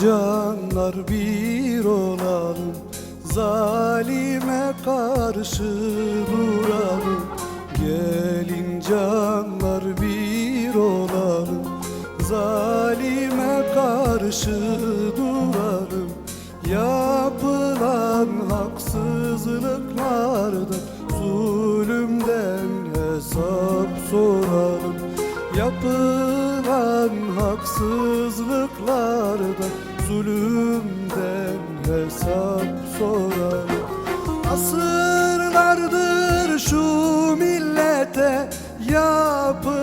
Canlar bir olalım Zalime karşı duralım Gelin canlar bir olalım Zalime karşı duralım. Yapılan haksızlıklardan Zulümden hesap soralım. Yapılan haksızlıklardan Zulümden hesap soralım Asırlardır şu millete yapılanları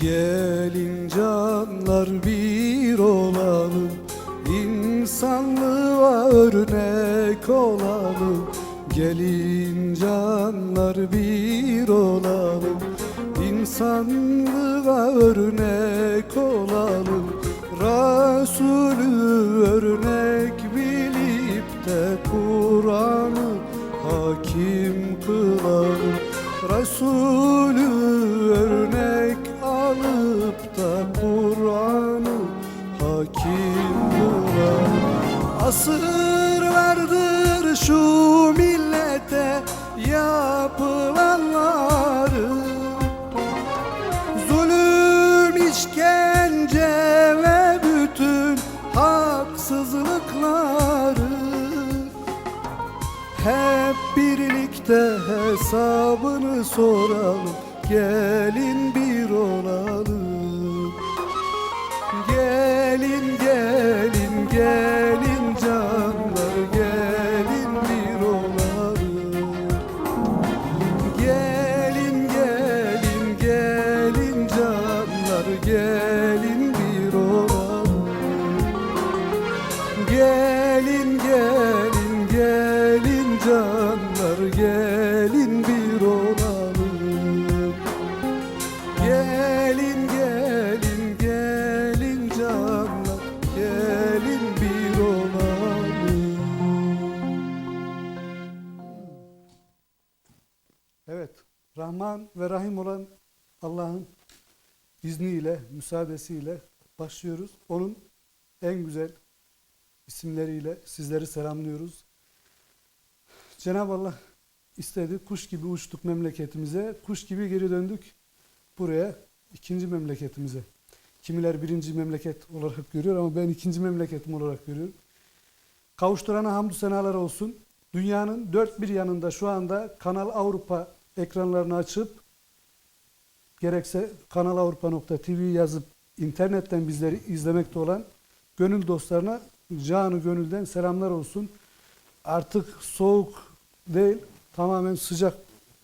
Gelin canlar bir olalım İnsanlığa örnek olalım. Gelin canlar bir olalım İnsanlığa örnek olalım Asırlardır şu millete yapılanları. Zulüm, işkence ve bütün haksızlıkları hep birlikte hesabını soralım Gelin bir olalım. Gelin gelin gelin gelin bir olalım. Gelin gelin gelin canlar gelin bir olalım. Gelin gelin gelin canlar gelin bir olalım. Evet Rahman ve Rahim olan Allah'ın izniyle, müsaadesiyle başlıyoruz. Onun en güzel isimleriyle sizleri selamlıyoruz. Cenab-ı Allah istedi. Kuş gibi uçtuk memleketimize. Kuş gibi geri döndük buraya ikinci memleketimize. Kimiler birinci memleket olarak görüyor ama ben ikinci memleketim olarak görüyorum. Kavuşturana hamdü senalar olsun. Dünyanın dört bir yanında şu anda Kanal Avrupa ekranlarını açıp gerekse kanalavrupa.tv yazıp internetten bizleri izlemekte olan gönül dostlarına canı gönülden selamlar olsun. Artık soğuk değil, tamamen sıcak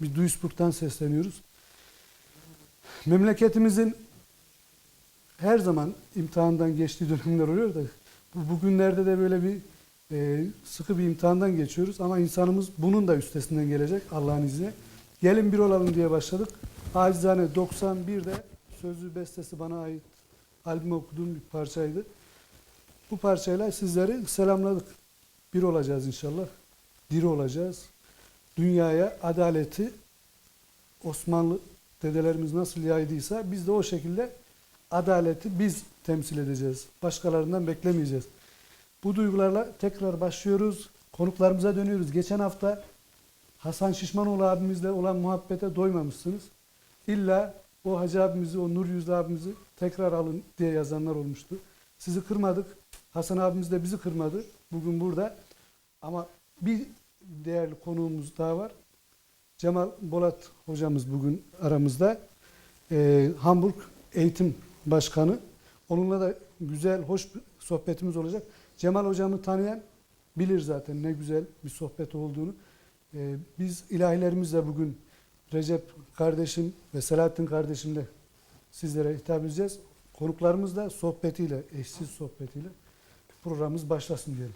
bir Duisburg'dan sesleniyoruz. Memleketimizin her zaman imtihandan geçtiği dönemler oluyor da bu bugünlerde de böyle bir e, sıkı bir imtihandan geçiyoruz ama insanımız bunun da üstesinden gelecek Allah'ın izniyle. Gelin bir olalım diye başladık. Acizane 91'de sözlü bestesi bana ait albüm okuduğum bir parçaydı. Bu parçayla sizleri selamladık. Bir olacağız inşallah. Diri olacağız. Dünyaya adaleti Osmanlı dedelerimiz nasıl yaydıysa biz de o şekilde adaleti biz temsil edeceğiz. Başkalarından beklemeyeceğiz. Bu duygularla tekrar başlıyoruz. Konuklarımıza dönüyoruz. Geçen hafta Hasan Şişmanoğlu abimizle olan muhabbete doymamışsınız. İlla o Hacı abimizi, o Nur Yüzlü abimizi tekrar alın diye yazanlar olmuştu. Sizi kırmadık. Hasan abimiz de bizi kırmadı. Bugün burada. Ama bir değerli konuğumuz daha var. Cemal Bolat hocamız bugün aramızda. Ee, Hamburg Eğitim Başkanı. Onunla da güzel, hoş bir sohbetimiz olacak. Cemal hocamı tanıyan bilir zaten ne güzel bir sohbet olduğunu. Ee, biz ilahilerimizle bugün Recep kardeşim ve Selahattin kardeşimle sizlere hitap edeceğiz. Konuklarımız da sohbetiyle, eşsiz sohbetiyle programımız başlasın diyelim.